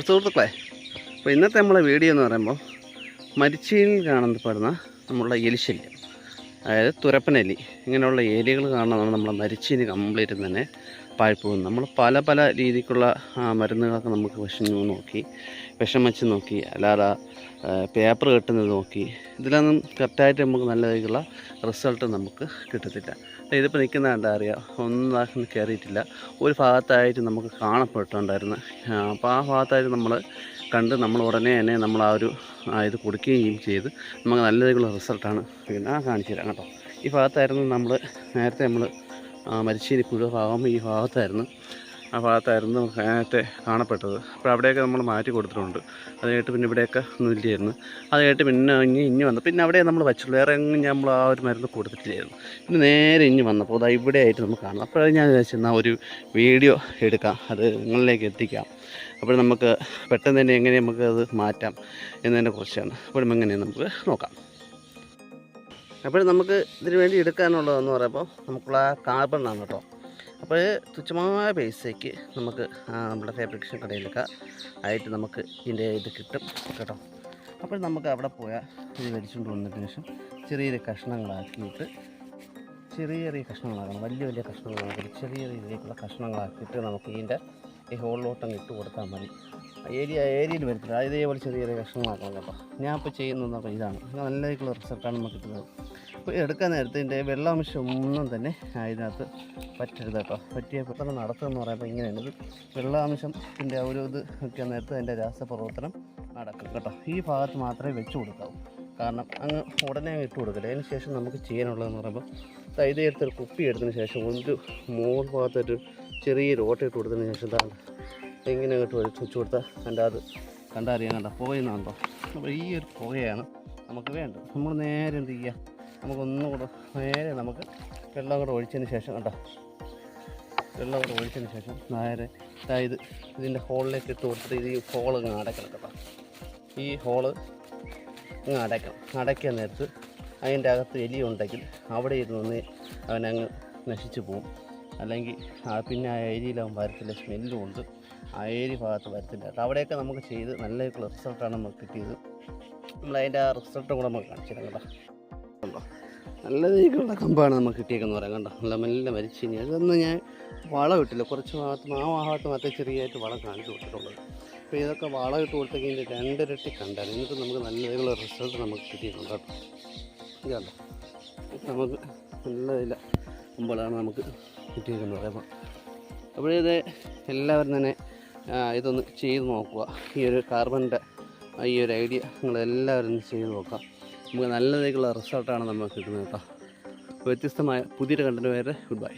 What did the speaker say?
അപ്പോൾ സുഹൃത്തുക്കളെ അപ്പോൾ ഇന്നത്തെ നമ്മളെ വീഡിയോ എന്ന് പറയുമ്പോൾ മരിച്ചീനിൽ കാണപ്പെടുന്ന നമ്മളുടെ എലിശല്യം. അതായത് തുരപ്പനെലി. ഇങ്ങനെയുള്ള എലികൾ കാണുന്നതാണ് നമ്മളെ മരിച്ചീന് കംപ്ലീറ്റ് തന്നെ. പാഴ്പോകുന്നത് നമ്മൾ പല പല രീതിക്കുള്ള മരുന്നുകളൊക്കെ നമുക്ക് വിഷം നോക്കി വിഷം വെച്ച് നോക്കി അല്ലാതെ പേപ്പർ കെട്ടുന്നത് നോക്കി ഇതിലൊന്നും കറക്റ്റായിട്ട് നമുക്ക് നല്ല രീതിയിലുള്ള റിസൾട്ട് നമുക്ക് കിട്ടത്തില്ല. ഇതിപ്പോൾ നിൽക്കുന്ന കണ്ടാൽ അറിയാം ഒന്നും ആക്കുന്ന കയറിയിട്ടില്ല ഒരു ഭാഗത്തായിട്ട് നമുക്ക് കാണപ്പെട്ടുണ്ടായിരുന്നു അപ്പോൾ ആ ഭാഗത്തായിട്ട് നമ്മൾ കണ്ട് നമ്മൾ ഉടനെ തന്നെ നമ്മൾ ആ ഒരു ഇത് കൊടുക്കുകയും ചെയ്ത് നമുക്ക് നല്ല രീതിയിലുള്ള റിസൾട്ടാണ് പിന്നെ കാണിച്ചു തരാം കേട്ടോ. ഈ ഭാഗത്തായിരുന്നു നമ്മൾ നേരത്തെ നമ്മൾ മരിച്ചീനി പുഴ ഭാഗം ഈ ഭാഗത്തായിരുന്നു. ആ ഭാഗത്തായിരുന്നു നേരത്തെ കാണപ്പെട്ടത്. അപ്പോൾ അവിടെയൊക്കെ നമ്മൾ മാറ്റി കൊടുത്തിട്ടുണ്ട്. അത് കഴിഞ്ഞിട്ട് പിന്നെ ഇവിടെയൊക്കെ ഒന്നും ഇല്ലായിരുന്നു. അത് കഴിഞ്ഞിട്ട് പിന്നെ ഇനി ഇഞ്ഞ് വന്നു. പിന്നെ അവിടെ നമ്മൾ വെച്ചുള്ളൂ വേറെ എങ്ങും നമ്മൾ ആ ഒരു മരുന്ന് കൊടുത്തിട്ടില്ലായിരുന്നു. പിന്നെ നേരെ ഇഞ്ഞ് വന്നപ്പോൾ അത് ഇവിടെ ആയിട്ട് നമുക്ക് കാണാം. അപ്പോൾ ഞാൻ വിചാരിച്ചു ഒരു വീഡിയോ എടുക്കാം. അത് നിങ്ങളിലേക്ക് എത്തിക്കാം. അപ്പോൾ നമുക്ക് പെട്ടെന്ന് തന്നെ എങ്ങനെ നമുക്ക് അത് മാറ്റാം എന്നതിനെ കുറിച്ചാണ് അപ്പോഴും എങ്ങനെ നമുക്ക് നോക്കാം. അപ്പോൾ നമുക്ക് ഇതിന് വേണ്ടി എടുക്കാനുള്ളതെന്ന് പറയുമ്പോൾ നമുക്കുള്ള കാർബൺ ആണ് കേട്ടോ. അപ്പോൾ തുച്ഛമായ പൈസയ്ക്ക് നമുക്ക് നമ്മുടെ ഫാബ്രിക്കേഷൻ കടയിലൊക്കെ ആയിട്ട് നമുക്ക് ഇതിന്റെ ഇത് കിട്ടും കേട്ടോ. അപ്പോൾ നമുക്ക് അവിടെ പോയാൽ ഇത് മേടിച്ചുകൊണ്ട് വന്നതിന് ശേഷം ചെറിയ ചെറിയ കഷ്ണങ്ങളാക്കിയിട്ട് ചെറിയ ചെറിയ കഷ്ണങ്ങളാക്കണം. വലിയ വലിയ കഷ്ണങ്ങളാക്കിയിട്ട് ചെറിയ രീതിയിലുള്ള കഷ്ണങ്ങളാക്കിയിട്ട് നമുക്ക് ഇതിന്റെ ഈ ഹോളിലോട്ടങ്ങ് ഇട്ട് കൊടുത്താൽ മതി. ഏരിയ ഏരിയയിൽ വരത്തില്ല. അത് ഇതേപോലെ ചെറിയ ചെറിയ കഷ്ണങ്ങളാക്കാം കേട്ടോ ഞാൻ ഇപ്പോൾ ചെയ്യുന്നത് അപ്പോൾ ഇതാണ്. നല്ല രീതിയിലുള്ള റിസൾട്ടാണ് നമുക്ക് കിട്ടുന്നത്. അപ്പോൾ എടുക്കാൻ നേരത്തെ ഇതിന്റെ വെള്ളാംശം ഒന്നും തന്നെ ഇതിനകത്ത് പറ്റരുത് കേട്ടോ. പറ്റിയ പെട്ടെന്ന് നടത്തുമെന്ന് പറയുമ്പോൾ ഇങ്ങനെയാണ്. ഇത് വെള്ളാംശത്തിന്റെ ഒരു ഇത് ഒക്കെ നേരത്തെ അതിന്റെ രാസപ്രവർത്തനം നടക്കും കേട്ടോ. ഈ ഭാഗത്ത് മാത്രമേ വെച്ച് കൊടുക്കാവൂ. കാരണം അങ്ങ് ഉടനെ അങ്ങ് ഇട്ട് കൊടുക്കില്ല അതിന് ശേഷം നമുക്ക് ചെയ്യാനുള്ളതെന്ന് പറയുമ്പോൾ എടുത്തൊരു കുപ്പി എടുത്തതിന് ശേഷം ഒരു മോൾ ഭാഗത്തൊരു ചെറിയ ഓട്ട ഇട്ട് കൊടുത്തതിന് ശേഷം എങ്ങനെ ഇട്ട് വെച്ച് കൊടുത്താൽ കണ്ടാൽ അത്. കണ്ടാൽ അറിയാൻ കണ്ട. പുകയുന്നുണ്ടോ അപ്പോൾ ഈ ഒരു പുകയാണ് നമുക്ക് വേണ്ടത്. നമ്മൾ നേരെ എന്ത് ചെയ്യുക നമുക്കൊന്നും കൂടെ നേരെ നമുക്ക് വെള്ളം കൂടെ ഒഴിച്ചതിന് ശേഷം കണ്ടോ? വെള്ളം കൂടെ ഒഴിച്ചതിന് ശേഷം നേരെ അതായത് ഇതിന്റെ ഹോളിലേക്ക് ഇട്ട് കൊടുത്തിട്ട് ഇത് ഈ ഹോൾ ഇങ്ങ് അടയ്ക്കണം കേട്ടോ ഈ ഹോൾ ഇങ്ങ് അടയ്ക്കണം. അടയ്ക്കാൻ നേരത്ത് അതിന്റെ അകത്ത് എലി ഉണ്ടെങ്കിൽ അവിടെ ഇരുന്നൊന്ന് അവനങ്ങ് നശിച്ചു പോകും അല്ലെങ്കിൽ പിന്നെ ആ ഏരിയയിലാവും വരത്തില്ല സ്മെല്ലും ഉണ്ട്. ഏരിയ ഭാഗത്ത് വരത്തില്ല. അവിടെയൊക്കെ നമുക്ക് ചെയ്ത് നല്ല റിസൾട്ടാണ് നമുക്ക് കിട്ടിയത്. നമ്മൾ അതിന്റെ ആ റിസൾട്ട് കൂടെ നമുക്ക് കാണിച്ചു തരാം കേട്ടോ. നല്ല രീതിയിലുള്ള കമ്പാണ് നമുക്ക് കിട്ടിയേക്കെന്ന് പറയാം കണ്ടോ? നല്ല മെല്ലെ മരിച്ചു ഇനി അതൊന്നും ഞാൻ വളം ഇട്ടില്ല. കുറച്ച് ഭാഗത്ത് ആ ഭാഗത്ത് മാത്രമേ ചെറിയതായിട്ട് വളം കാണിച്ചു കൊടുത്തിട്ടുള്ളത് അപ്പോൾ ഇതൊക്കെ വളം ഇട്ട് കൊടുത്തെങ്കിൽ ഇതിന്റെ രണ്ടിരട്ടി കണ്ടായിരുന്നു എന്നിട്ട് നമുക്ക് നല്ല രീതിയിലുള്ള റിസൾട്ട് നമുക്ക് കിട്ടിയിട്ടുണ്ട് കേട്ടോ. ഇതല്ല നമുക്ക് നല്ല ഇതില്ല കുമ്പളാണ് നമുക്ക് കിട്ടിയേക്കെന്ന് പറയുമ്പോൾ അപ്പോഴേ എല്ലാവരും തന്നെ ഇതൊന്ന് ചെയ്ത് നോക്കുക. ഈ ഒരു കാർബണിന്റെ ഈ ഒരു ഐഡിയ നിങ്ങളെല്ലാവരും ചെയ്ത് നോക്കുക. നമുക്ക് നല്ല രീതിയിലുള്ള റിസൾട്ടാണ് നമുക്ക് കിട്ടുന്നത് കേട്ടോ. വ്യത്യസ്തമായ പുതിയൊരു കണ്ടന്റ് വരെ ഗുഡ് ബൈ